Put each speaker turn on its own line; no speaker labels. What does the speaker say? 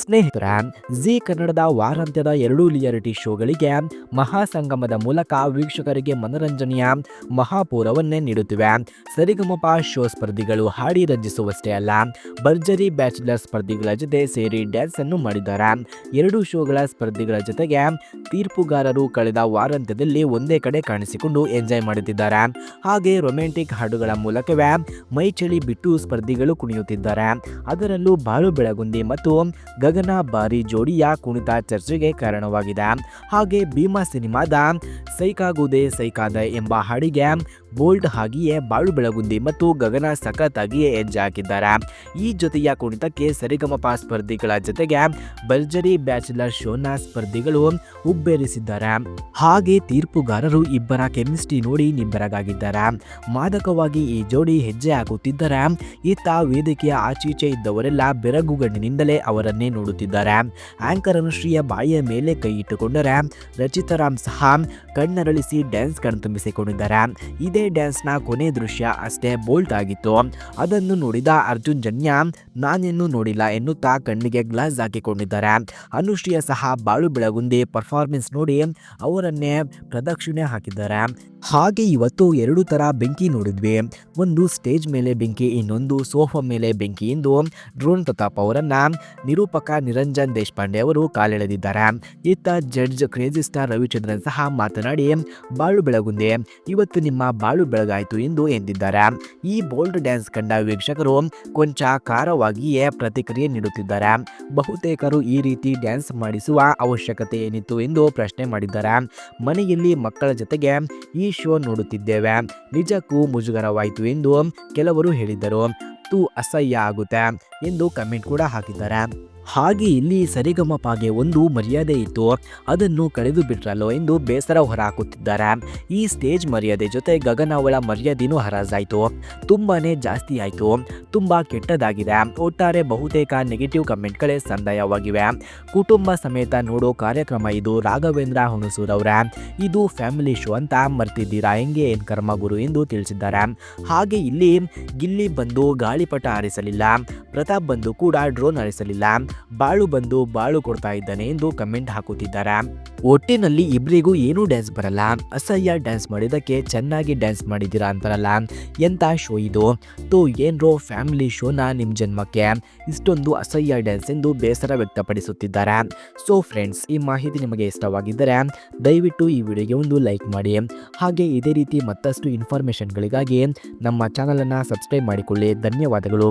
ಸ್ನೇಹಿತರ, ಜಿ ಕನ್ನಡದ ವಾರಾಂತ್ಯದ ಎರಡೂ ರಿಯಾಲಿಟಿ ಶೋಗಳಿಗೆ ಮಹಾಸಂಗಮದ ಮೂಲಕ ವೀಕ್ಷಕರಿಗೆ ಮನರಂಜನೆಯ ಮಹಾಪೂರವನ್ನೇ ನೀಡುತ್ತಿವೆ. ಸರಿಗಮಪ ಶೋ ಸ್ಪರ್ಧಿಗಳು ಹಾಡಿ ರಂಜಿಸುವಷ್ಟೇ ಅಲ್ಲ, ಭರ್ಜರಿ ಬ್ಯಾಚುಲರ್ ಸ್ಪರ್ಧಿಗಳ ಜೊತೆ ಸೇರಿ ಡ್ಯಾನ್ಸ್ ಅನ್ನು ಮಾಡಿದ್ದಾರೆ. ಎರಡು ಶೋಗಳ ಸ್ಪರ್ಧಿಗಳ ಜೊತೆಗೆ ತೀರ್ಪುಗಾರರು ಕಳೆದ ವಾರಾಂತ್ಯದಲ್ಲಿ ಒಂದೇ ಕಡೆ ಕಾಣಿಸಿಕೊಂಡು ಎಂಜಾಯ್ ಮಾಡುತ್ತಿದ್ದಾರೆ. ಹಾಗೆ ರೊಮ್ಯಾಂಟಿಕ್ ಹಾಡುಗಳ ಮೂಲಕವೇ ಮೈ ಚಳಿ ಬಿಟ್ಟು ಸ್ಪರ್ಧಿಗಳು ಕುಣಿಯುತ್ತಿದ್ದಾರೆ. ಅದರಲ್ಲೂ ಬಾಳು ಬೆಳಗುಂದಿ ಮತ್ತು ಗಗನ ಬಾರಿ ಜೋಡಿಯ ಕುಣಿತ ಚರ್ಚೆಗೆ ಕಾರಣವಾಗಿದೆ. ಹಾಗೆ ಭೀಮಾ ಸಿನಿಮಾದ ಸೈಕಾಗುದೇ ಸೈಕಾದ ಎಂಬ ಹಾಡಿಗೆ ಬೋಲ್ಡ್ ಹಾಗೆಯೇ ಬಾಳು ಬೆಳಗುಂದಿ ಮತ್ತು ಗಗನ ಸಖತ್ತಾಗಿಯೇ ಹೆಜ್ಜೆ ಹಾಕಿದ್ದಾರೆ. ಈ ಜೊತೆಯ ಕುಣಿತಕ್ಕೆ ಸರಿಗಮಪ ಸ್ಪರ್ಧಿಗಳ ಜೊತೆಗೆ ಭರ್ಜರಿ ಬ್ಯಾಚುಲರ್ ಶೋನ ಸ್ಪರ್ಧಿಗಳು ಉಬ್ಬೇರಿಸಿದ್ದಾರೆ ಹಾಗೆ ತೀರ್ಪುಗಾರರು ಇಬ್ಬರ ಕೆಮಿಸ್ಟ್ರಿ ನೋಡಿ ನಿಬ್ಬರಗಾಗಿದ್ದಾರೆ ಮಾದಕವಾಗಿ ಈ ಜೋಡಿ ಹೆಜ್ಜೆ ಹಾಕುತ್ತಿದ್ದರೆ ಇತ್ತ ವೇದಿಕೆಯ ಆಚೀಚೆ ಇದ್ದವರೆಲ್ಲ ಬೆರಗುಗಣ್ಣಿನಿಂದಲೇ ಅವರನ್ನೇ ನೋಡುತ್ತಿದ್ದಾರೆ. ಆಂಕರ್ ಅನುಶ್ರೀಯ ಬಾಯಿಯ ಮೇಲೆ ಕೈ ಇಟ್ಟುಕೊಂಡರೆ ರಚಿತಾರಾಮ್ ಸಹ ಕಣ್ಣರಳಿಸಿ ಡ್ಯಾನ್ಸ್ ಕಣ್ತುಂಬಿಸಿಕೊಂಡಿದ್ದಾರೆ. ಇದೇ ಡ್ಯಾನ್ಸ್ನ ಕೊನೆ ದೃಶ್ಯ ಅಷ್ಟೇ ಬೋಲ್ಟ್ ಆಗಿತ್ತು. ಅದನ್ನು ನೋಡಿದ ಅರ್ಜುನ್ ಜನ್ಯ ನಾನೇನು ನೋಡಿಲ್ಲ ಎನ್ನುತ್ತಾ ಕಣ್ಣಿಗೆ ಗ್ಲಾಸ್ ಹಾಕಿಕೊಂಡಿದ್ದಾರೆ. ಅನುಶ್ರೀಯ ಸಹ ಬಾಳು ಬೆಳಗುಂದಿ ಪರ್ಫಾರ್ಮೆನ್ಸ್ ನೋಡಿ ಅವರನ್ನೇ ಪ್ರದಕ್ಷಿಣೆ ಹಾಕಿದ್ದಾರೆ. ಹಾಗೆ ಇವತ್ತು ಎರಡು ತರ ಬೆಂಕಿ ನೋಡಿದ್ವಿ. ಒಂದು ಸ್ಟೇಜ್ ಮೇಲೆ ಬೆಂಕಿ, ಇನ್ನೊಂದು ಸೋಫಾ ಮೇಲೆ ಬೆಂಕಿ ಎಂದು ಡ್ರೋನ್ ಪ್ರತಾಪ್ ಅವರನ್ನ ನಿರೂಪಕ ನಿರಂಜನ್ ದೇಶಪಾಂಡೆ ಅವರು ಕಾಲೆಳೆದಿದ್ದಾರೆ. ಇತ್ತ ಜಡ್ಜ್, ಕ್ರೇಜಿ ಸ್ಟಾರ್ ರವಿಚಂದ್ರನ್ ಸಹ ಮಾತನಾಡಿ, ಬಾಳು ಬೆಳಗುಂದೆ, ಇವತ್ತು ನಿಮ್ಮ ಬಾಳು ಬೆಳಗಾಯಿತು ಎಂದು ಎಂದಿದ್ದಾರೆ. ಈ ಬೋಲ್ಡ್ ಡ್ಯಾನ್ಸ್ ಕಂಡ ವೀಕ್ಷಕರು ಕೊಂಚ ಖಾರವಾಗಿಯೇ ಪ್ರತಿಕ್ರಿಯೆ ನೀಡುತ್ತಿದ್ದಾರೆ. ಬಹುತೇಕರು ಈ ರೀತಿ ಡ್ಯಾನ್ಸ್ ಮಾಡಿಸುವ ಅವಶ್ಯಕತೆ ಏನಿತ್ತು ಎಂದು ಪ್ರಶ್ನೆ ಮಾಡಿದ್ದಾರೆ. ಮನೆಯಲ್ಲಿ ಮಕ್ಕಳ ಜೊತೆಗೆ ಈ ಶೋ ನೋಡುತ್ತಿದ್ದೇವೆ. ನಿಜಕ್ಕೂ ಮುಜುಗರವಾಯಿತು ಎಂದು ಕೆಲವರು ಹೇಳಿದರು. ತು ಅಸಹ್ಯ ಆಗುತ್ತೆ ಎಂದು ಕಮೆಂಟ್ ಕೂಡ ಹಾಕಿದ್ದಾರೆ. ಹಾಗೆ ಇಲ್ಲಿ ಸರಿಗಮಪಾಗೆ ಒಂದು ಮರ್ಯಾದೆ ಇತ್ತು. ಅದನ್ನು ಕಳೆದು ಬಿಟ್ರಲ್ಲೋ ಎಂದು ಬೇಸರ ಹೊರಹಾಕುತ್ತಿದ್ದಾರೆ. ಈ ಸ್ಟೇಜ್ ಮರ್ಯಾದೆ ಜೊತೆ ಗಗನ ಅವಳ ಮರ್ಯಾದೆನೂ ಹರಾಜಾಯಿತು. ತುಂಬಾ ಜಾಸ್ತಿ ಆಯಿತು. ತುಂಬ ಕೆಟ್ಟದಾಗಿದೆ. ಒಟ್ಟಾರೆ ಬಹುತೇಕ ನೆಗೆಟಿವ್ ಕಮೆಂಟ್ಗಳೇ ಸಂದಾಯವಾಗಿವೆ. ಕುಟುಂಬ ಸಮೇತ ನೋಡೋ ಕಾರ್ಯಕ್ರಮ ಇದು ರಾಘವೇಂದ್ರ ಹುಣಸೂರ್ ಅವರ. ಇದು ಫ್ಯಾಮಿಲಿ ಶೋ ಅಂತ ಮರ್ತಿದ್ದೀರಾ? ಹೆಂಗೆ ಏನ್ ಕರ್ಮಗುರು ಎಂದು ತಿಳಿಸಿದ್ದಾರೆ. ಹಾಗೆ ಇಲ್ಲಿ ಗಿಲ್ಲಿ ಬಂದು ಗಾಳಿಪಟ ಹಾರಿಸಲಿಲ್ಲ. ಪ್ರತಾಪ್ ಬಂದು ಕೂಡ ಡ್ರೋನ್ ಹಾರಿಸಲಿಲ್ಲ. ಬಾಳು ಬಂದು ಬಾಳು ಕೊಡ್ತಾ ಇದ್ದಾನೆ ಎಂದು ಕಮೆಂಟ್ ಹಾಕುತ್ತಿದ್ದಾರೆ. ಒಟ್ಟಿನಲ್ಲಿ ಇಬ್ಬರಿಗೂ ಏನೂ ಡ್ಯಾನ್ಸ್ ಬರಲ್ಲ. ಅಸಹ್ಯ ಡ್ಯಾನ್ಸ್ ಮಾಡಿದ್ದಕ್ಕೆ ಚೆನ್ನಾಗಿ ಡ್ಯಾನ್ಸ್ ಮಾಡಿದ್ದೀರಾ ಅಂತಾರಲ್ಲ. ಎಂಥ ಶೋ ಇದು? ತೋ ಏನ್ರೋ ಫ್ಯಾಮಿಲಿ ಶೋನ ನಿಮ್ಮ ಜನ್ಮಕ್ಕೆ? ಇಷ್ಟೊಂದು ಅಸಹ್ಯ ಡ್ಯಾನ್ಸ್ ಎಂದು ಬೇಸರ ವ್ಯಕ್ತಪಡಿಸುತ್ತಿದ್ದಾರೆ. ಸೊ ಫ್ರೆಂಡ್ಸ್ ಈ ಮಾಹಿತಿ ನಿಮಗೆ ಇಷ್ಟವಾಗಿದ್ದರೆ ದಯವಿಟ್ಟು ಈ ವಿಡಿಯೋಗೆ ಒಂದು ಲೈಕ್ ಮಾಡಿ. ಹಾಗೆ ಇದೇ ರೀತಿ ಮತ್ತಷ್ಟು ಇನ್ಫಾರ್ಮೇಷನ್ಗಳಿಗಾಗಿ ನಮ್ಮ ಚಾನಲನ್ನು ಸಬ್ಸ್ಕ್ರೈಬ್ ಮಾಡಿಕೊಳ್ಳಿ. ಧನ್ಯವಾದಗಳು.